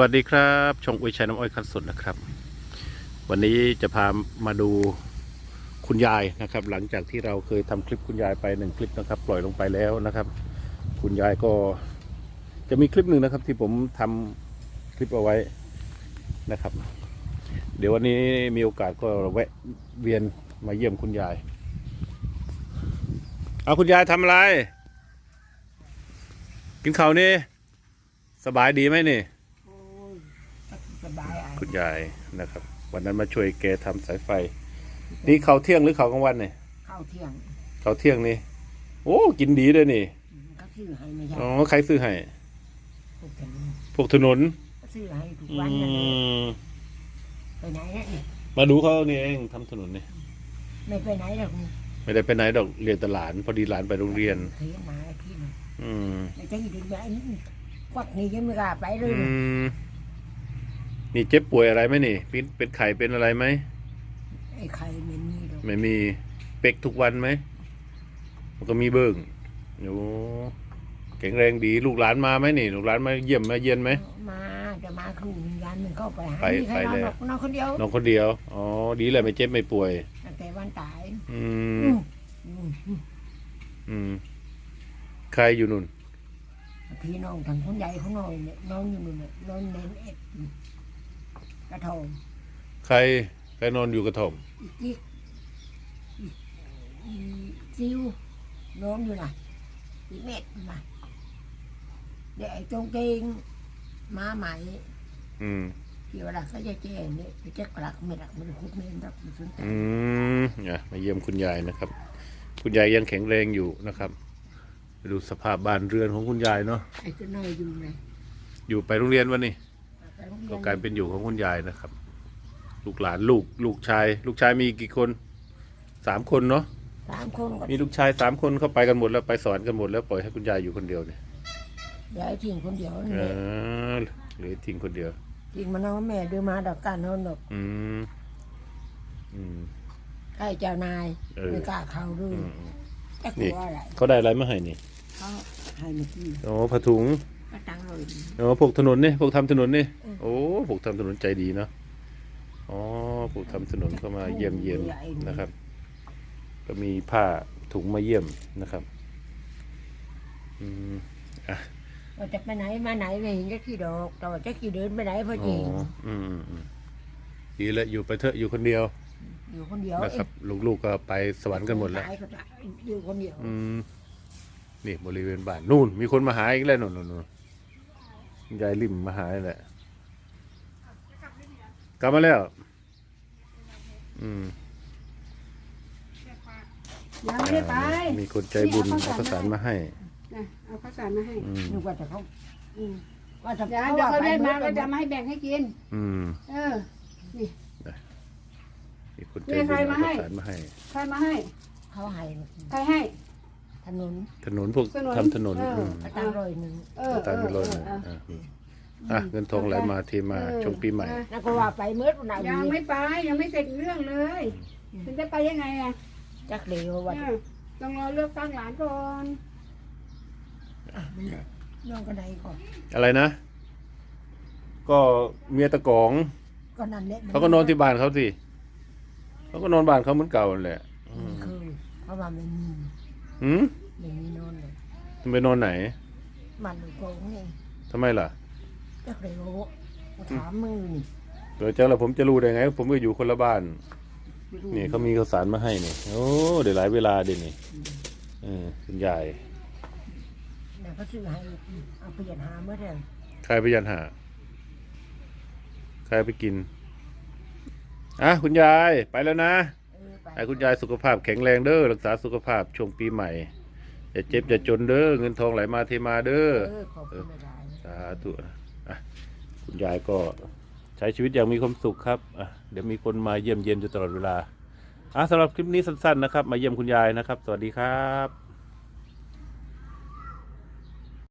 วัสดีครับ ชงอุยชัยน้ำอ้อยคันสดนะครับ วันนี้จะพามาดูคุณยายนะครับ หลังจากที่เราเคยทำคลิปคุณยายไปหนึ่งคลิปนะครับ ปล่อยลงไปแล้วนะครับ คุณยายก็จะมีคลิปหนึ่งนะครับ ที่ผมทำคลิปเอาไว้นะครับ เดี๋ยววันนี้มีโอกาสก็แวะเวียนมาเยี่ยมคุณยาย เอาคุณยายทำอะไร กินข้าวนี่สบายดีไหมนี่ ยอะคุณยายนะครับ วันนั้นมาช่วยแกทำสายไฟ นี่เขาวเที่ยงหรือเขาวกลางวันเนี่ยข้าวเที่ยงเขาวเที่ยงนี่โอ้กินดีเลยนี่เขาซื้อให้ไม่ใช่อ๋อใครซื้อให้พวกฉันพวกถนนเขาซื้อให้ทุกอืวันนั่นเลยมไปไหนนะนี่มาดูเขานี่เองทำถนนนี่ไม่ไปไหนหรอกนี่ไม่ได้ไปไหนดอกเรียนแตหลานพอดีหลานไปโรงเรียนเขียนมาที่นี่อืมไม่ใช่ถึงแบบควักนี่ยังไม่กล้าไปเลยอืนี่ม นี่เจ็บป่วยอะไรไหมนี่เป็นเป็นไข้เป็นอะไรไหมไอ้ใครไม่มีหรอกไม่มีเป็กทุกวันไหมมันก็มีเบิ้งโอ้แข็งแรงดีลูกหลานมาไหมนี่ ลูกหลานมาเยี่ยมมาเยียนไหมมาจะมาครูหนึ่งยันหนึ่งเข้าไปหาไปมีใครไปนอนเลยหรอกนอนคนเดียวน้องคนเดียวอ๋อดีเลยไม่เจ็บไม่ป่วยตั้งแต่วันตายอือืมมอืมอืมอืมใครอยู่นุ่นพี่น้องทางคนใหญ่ของนอนเนี่ยนอนอยู่นู่นเนี่ยนอนเน้นเอ็ดก ระทงใครใครนอนอยู่กระท่อมอีกกิ๊กอีกอีซิวน้องอยู่นะอีเม็ดนะเดี๋ยวไอ้จงเกงมาใหม่อืมที่เวลาเขาจะแจ้งเนี่ยจะแจ้งกลักไม่รักไม่ได้คุดไม่รักไม่สนใจอืมเนี่ยมาเยี่ยมคุณยายนะครับ คุณยายยังแข็งแรงอยู่นะครับไปดูสภาพบ้านเรือนของคุณยายเนาะไอ้ตัวน้อยอยู่ไงอยู่ไปโรงเรียนวันนี้ไปโรงเรี ก็ยนการเป็นอยู่ของคุณยายนะครับ ลูกหลานลูกลูกชาย ลูกชายมีกี่คนสามคนเนาะสามคนก็มีลูกชายสามคนเข้าไปกันหมดแล้วไปสอนกันหมดแล้วปล่อยให้คุณยายอยู่คนเดียวเนี่ยยายทิ้งคนเดียวนี่เอแหละอเหลือทิ้งคนเดียว ทิ้งมานอนแม่ดูมาดอกการนอนดอกอืมอืม ใกล้เจ้านายเออ ไม่กล้าเข้าด้วยอืมอืมแต่กลัวอะไรเขาได้อะไรมาให้นี่เขาให้มากินโอ้ผ้าถุงก็ตังเลยโอ้พวกถนนนี่พวกทำถนนนี่ อืมโอ้พวกทำถนนใจดีเนาะอ๋อพวกทำถนนเข้ามาเยี่ยมเยียนนะครับ ก็มีผ้าถุงมาเยี่ยมนะครับอืมเราจะไปไหนมาไหนไม่เห็นจะขี่ดอกแต่ว่าจะขี่เดินไปไหนพออ๋จริงออืมอืมอืมดีแล้วอยู่ไปเถอะอยู่คนเดียว อยู่คนเดียวนะครับ ลูกๆก็ไปสวรรค์กันหมดแล้วตายก็ตายอยู่คนเดียวอืมนี่บริเวณบ้านนู่น มีคนมาหาอีกแล้วนู่นนู่นยายริมมาหาแหละ ลับมาแล้ว อืมยังไม่ได้ไปมีคนใจบุญเอาข้าวสารมาให้ นะเอาข้าวสารมาให้อืมนึกว่าจะเขาอืมว่าจะเดี๋ยวเดี๋ยวเขาได้มาก็จะมามาให้แบ่งให้กิน อืมเออมีคนใจนี่บุญใครเอามาให้ข้าวสารมาให้ ใครมาให้ เขาให้ใครให้ ถนนถนนพวกถนนทำถนนเออ อืมก็ตั้งร้อยหนึ่ง เออ ตามไปเลยเอนะอเอออะนี่ อะเงินทองไหลมาเทมาเออช่วงปีใหม่เออแล้วก็ว่าไปเมื่อวันไหนยังไม่ไปยังไม่เสร็จเรื่องเลยถึงจะไปยังไงอะจักเดียวว่าเออต้องรอเลือกตั้งหลานก่อนน้องก็ได้ก่อนอะไรนะ ก็เมียตะกองก็นั่นแหละเขาก็นอนที่บ้านเขาสิเขาก็นอนบ้านเขาเหมือนเก่านั่นแหละอืมเคยเพราะว่าไม่มีหืมไม่มีนอนเลยทำไมนอนไหนมันโกงนี่ทำไมล่ะ จักเดียวกูถามมึงนี่เดี๋ยวเจ้าละผมจะรู้ได้ไง ผมก็อยู่คนละบ้านนี่เขามีข้าวสารมาให้นี่โอ้เดี๋ยวหลายเวลาเดี๋ยวนี่เออคุณยายเนี่ยเขาซื้อให้เอาเปลี่ยนหาเมื่อไหร่ใครไปยันหาใครไปกินอะคุณยายไปแล้วนะ เออไปให้คุณยายสุขภาพแข็งแรงเด้อรักษาสุขภาพช่วงปีใหม่อย่าเจ็บอย่าจนเด้อเงินทองไหลมาเทมาเด้อเออขอบคุณหลายสาธุนะอะ คุณยายก็ใช้ชีวิตอย่างมีความสุขครับเดี๋ยวมีคนมาเยี่ยมเยียนอยู่ตลอดเวลาสำหรับคลิปนี้สั้นๆนะครับ มาเยี่ยมคุณยายนะครับ สวัสดีครับ